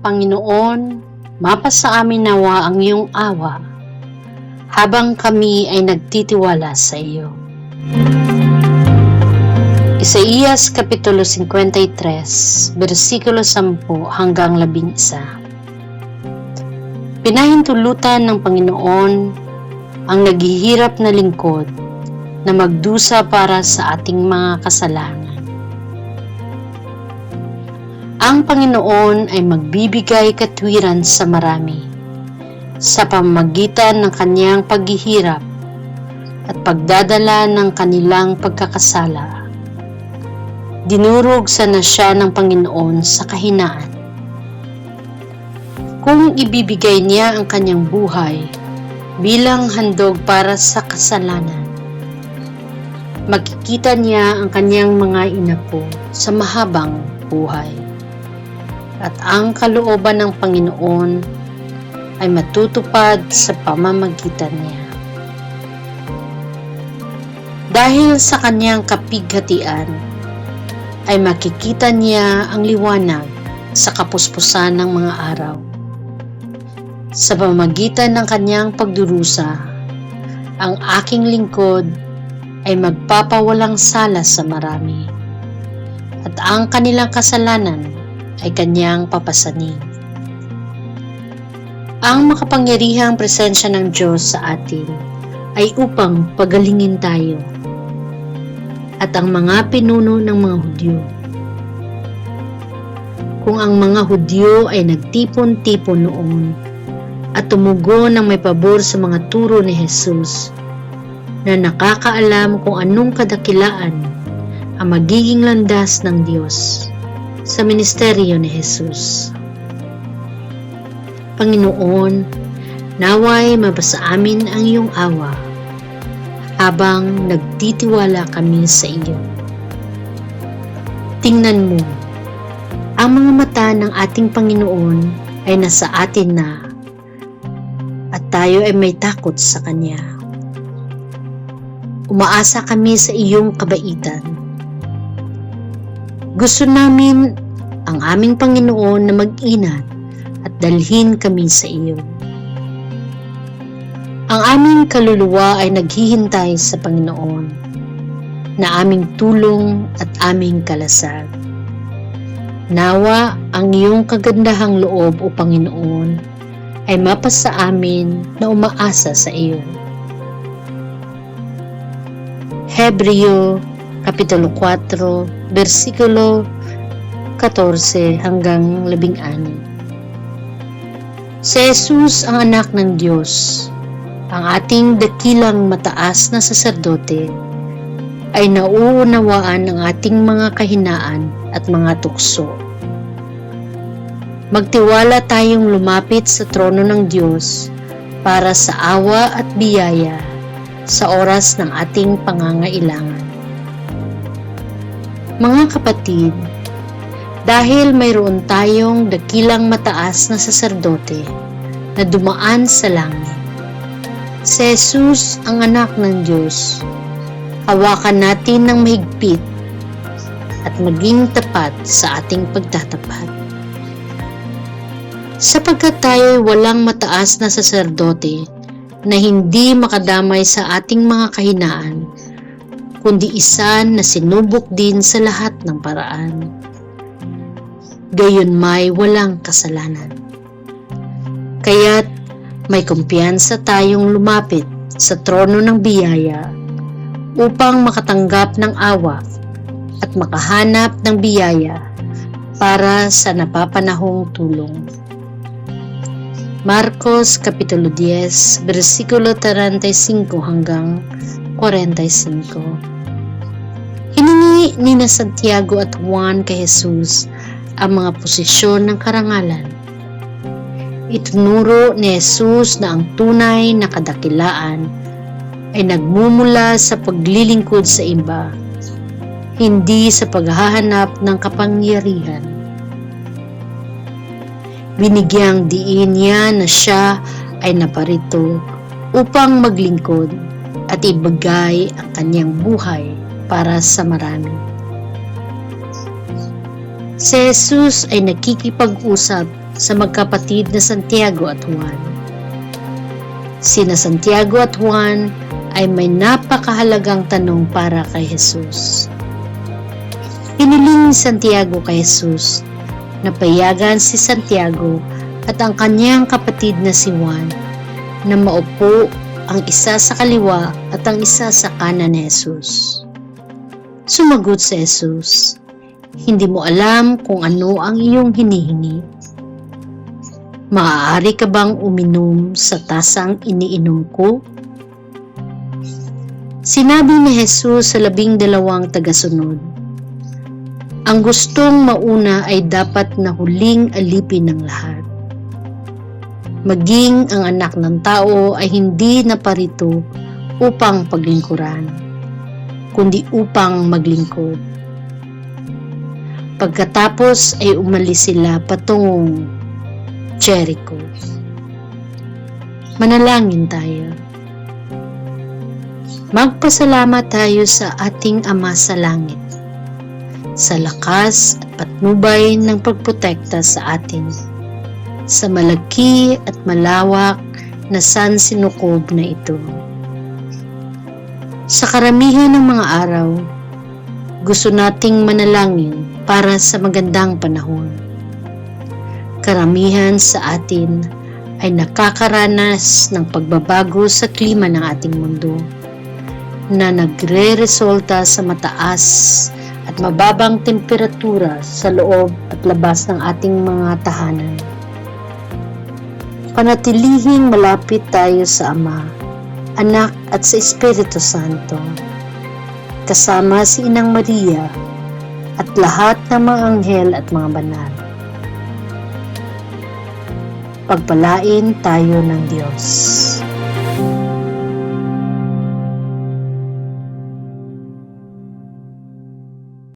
Panginoon, mapa sa amin nawa ang iyong awa habang kami ay nagtitiwala sa iyo. Isaías Kapitulo 53, versikulo 10 hanggang 11 Pinahintulutan ng Panginoon ang naghihirap na lingkod na magdusa para sa ating mga kasalanan. Ang Panginoon ay magbibigay katwiran sa marami sa pamamagitan ng kanyang paghihirap at pagdadala ng kanilang pagkakasala. Dinurog sana siya ng Panginoon sa kahinaan. Kung ibibigay niya ang kanyang buhay bilang handog para sa kasalanan, makikita niya ang kanyang mga inapo sa mahabang buhay. At ang kalooban ng Panginoon ay matutupad sa pamamagitan niya. Dahil sa kanyang kapighatian, ay makikita niya ang liwanag sa kapuspusan ng mga araw. Sa pamamagitan ng kanyang pagdurusa, ang aking lingkod ay magpapawalang sala sa marami at ang kanilang kasalanan ay kanyang papasanin. Ang makapangyarihang presensya ng Diyos sa atin ay upang pagalingin tayo at ang mga pinuno ng mga Hudyo. Kung ang mga Hudyo ay nagtipon-tipon noon at tumugon ng may pabor sa mga turo ni Jesus na nakakaalam kung anong kadakilaan ang magiging landas ng Diyos sa ministeryo ni Jesus. Panginoon, naway mabasa amin ang iyong awa habang nagtitiwala kami sa iyo. Tingnan mo, ang mga mata ng ating Panginoon ay nasa atin na at tayo ay may takot sa Kanya. Umaasa kami sa iyong kabaitan. Gusto namin ang aming Panginoon na mag-inat at dalhin kami sa iyo. Ang aming kaluluwa ay naghihintay sa Panginoon na aming tulong at aming kalasag. Nawa ang iyong kagandahang loob o Panginoon ay mapasa amin na umaasa sa iyo. Hebreo Kapitulo 4, versikulo 14 hanggang 16. Si Jesus ang anak ng Diyos, ang ating dakilang mataas na saserdote, ay nauunawaan ng ating mga kahinaan at mga tukso. Magtiwala tayong lumapit sa trono ng Diyos para sa awa at biyaya sa oras ng ating pangangailangan. Mga kapatid, dahil mayroon tayong dakilang mataas na saserdote na dumaan sa langit, si Jesus ang anak ng Diyos, hawakan natin ng mahigpit at maging tapat sa ating pagtatapat. Sapagkat tayo ay walang mataas na saserdote na hindi makadamay sa ating mga kahinaan, kundi isa na sinubok din sa lahat ng paraan. Gayon may walang kasalanan. Kaya't may kumpiyansa tayong lumapit sa trono ng biyaya upang makatanggap ng awa at makahanap ng biyaya para sa napapanahong tulong. Marcos Kapitulo 10, versikulo 35 hanggang 45. Hiningi ni na Santiago at Juan kay Jesus ang mga posisyon ng karangalan. Itunuro ni Jesus na ang tunay na kadakilaan ay nagmumula sa paglilingkod sa iba, hindi sa paghahanap ng kapangyarihan. Binigyang diin niya na siya ay naparito upang maglingkod at ibigay ang kanyang buhay para sa marami. Si Jesus ay nakikipag-usap sa magkapatid na Santiago at Juan. Sina Santiago at Juan ay may napakahalagang tanong para kay Jesus. Hiniling ni Santiago kay Jesus na payagan si Santiago at ang kanyang kapatid na si Juan na maupo ang isa sa kaliwa at ang isa sa kanan ni Jesus. Sumagot si Jesus, Hindi mo alam kung ano ang iyong hinihingi. Maaari ka bang uminom sa tasang iniinom ko? Sinabi ni Jesus sa labing dalawang tagasunod, Ang gustong mauna ay dapat na huling alipin ng lahat. Maging ang anak ng tao ay hindi naparito upang paglingkuran, kundi upang maglingkod. Pagkatapos ay umalis sila patungong Jericho. Manalangin tayo. Magpasalamat tayo sa ating Ama sa Langit sa lakas at patnubay ng pagprotekta sa atin sa malaki at malawak na sansinukob na ito. Sa karamihan ng mga araw, gusto nating manalangin para sa magandang panahon. Karamihan sa atin ay nakakaranas ng pagbabago sa klima ng ating mundo na nagre-resulta sa mataas at mababang temperatura sa loob at labas ng ating mga tahanan. Panatilihing malapit tayo sa Ama, Anak at sa Espiritu Santo, kasama si Inang Maria at lahat ng mga anghel at mga banal. Pagpalain tayo ng Diyos.